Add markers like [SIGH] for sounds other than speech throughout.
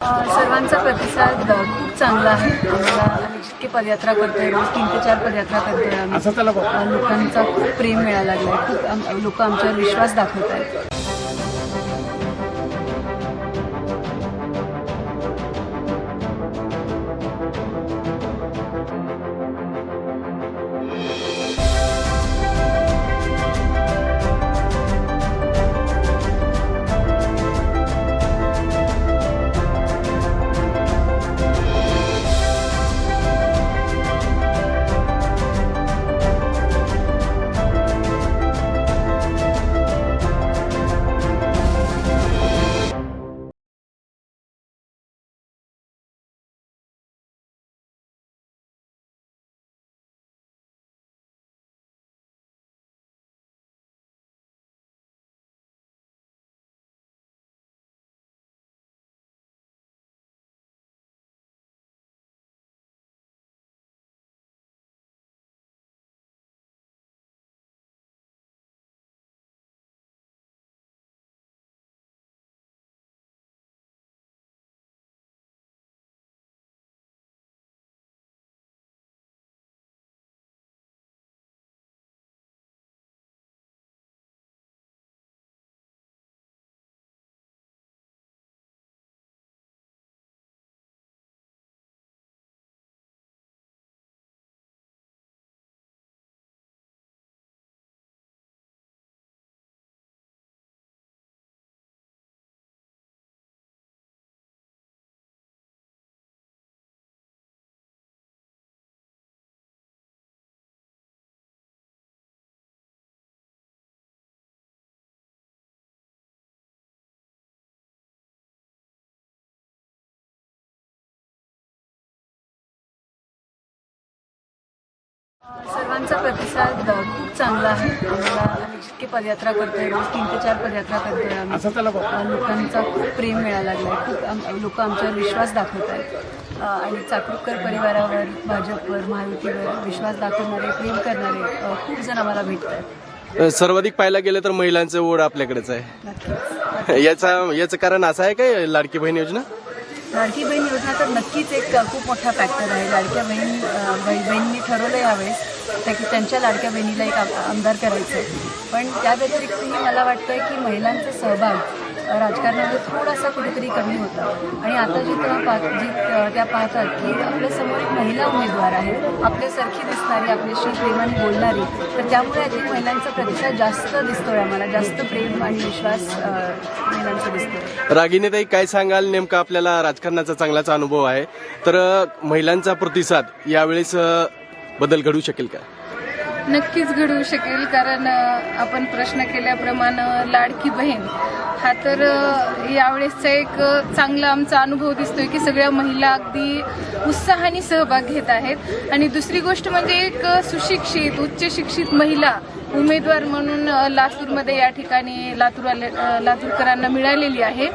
सर्वांचा प्रतिसाद खूप चांगला आहे. आम्हाला आम्ही जितके पदयात्रा करतोय रोज तीन ते चार पदयात्रा करतोय आम्ही. लोकांचा खूप प्रेम मिळायला लागलाय. खूप लोक आमच्यावर विश्वास दाखवत आहेत सर्वांचा प्रतिसाद खूप चांगला आहे. आम्हाला आम्ही जितके पदयात्रा करतोय रोज तीन ते चार पदयात्रा करतोय आम्ही. लोकांचा खूप प्रेम मिळायला लागलाय. खूप लोक आमच्यावर विश्वास दाखवत आहेत. आणि चाकरूकर परिवारावर भाजपवर महायुतीवर विश्वास दाखवणारे प्रेम करणारे खूप जण आम्हाला भेटत आहेत सर्वाधिक पाहायला गेलं तर महिलांचं ओढ आपल्याकडेच आहे. [LAUGHS] याचा याचं कारण असं आहे काय लाडकी बहीण योजना? लाडकी बहीण योजना तर नक्कीच एक खूप मोठा फॅक्टर आहे लाडक्या बहीण अ, बही- बहिणींनी ठरवलं यावेळेस त्या की त्यांच्या लाडक्या बहिणीला एक आमदार करायचं आहे. पण त्या व्यतिरिक्तही मला वाटतं की महिलांचा सहभाग राजकारणामध्ये थोडासा कुठेतरी कमी होता. आणि आता जी त्या पाहत जी त्या पाहतात की आपल्यासमोर एक महिला उमेदवार आहे आपल्यासारखी दिसणारी आपल्याशी प्रेमाने बोलणारी तर त्यामुळे अधिक महिलांचा प्रतिसाद जास्त दिसतोय आम्हाला जास्त प्रेम आणि विश्वास महिलांचा दिसतोय. रागिनीताई काय सांगाल? नेमका आपल्याला राजकारणाचा चांगलाच अनुभव आहे. तर महिलांचा प्रतिसाद यावेळेस बदल घडू शकेल का? नक्कीच घडवू शकेल कारण आपण प्रश्न केल्याप्रमाणे लाडकी बहीण हा तर यावेळेसचा एक चांगला आमचा अनुभव दिसतोय की सगळ्या महिला अगदी उत्साहाने सहभाग घेत आहेत. आणि दुसरी गोष्ट म्हणजे एक सुशिक्षित उच्च शिक्षित महिला उमेदवार म्हणून लातूरमध्ये या ठिकाणी लातूर लातूरकरांना मिळालेली आहे.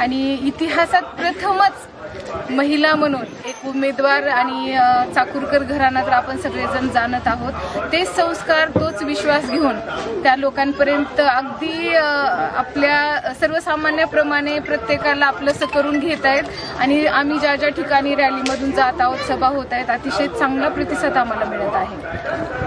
आणि इतिहासात प्रथमच महिला म्हणून एक उमेदवार आणि चाकूरकर घराणा तर आपण सगळेजण जाणत आहोत. तेच संस्कार तोच विश्वास घेऊन त्या लोकांपर्यंत अगदी आपल्या सर्वसामान्याप्रमाणे प्रत्येकाला आपलंसं करून घेत आहेत. आणि आम्ही ज्या ज्या ठिकाणी रॅलीमधून जात आहोत सभा होत आहेत अतिशय चांगला प्रतिसाद आम्हाला मिळत आहे.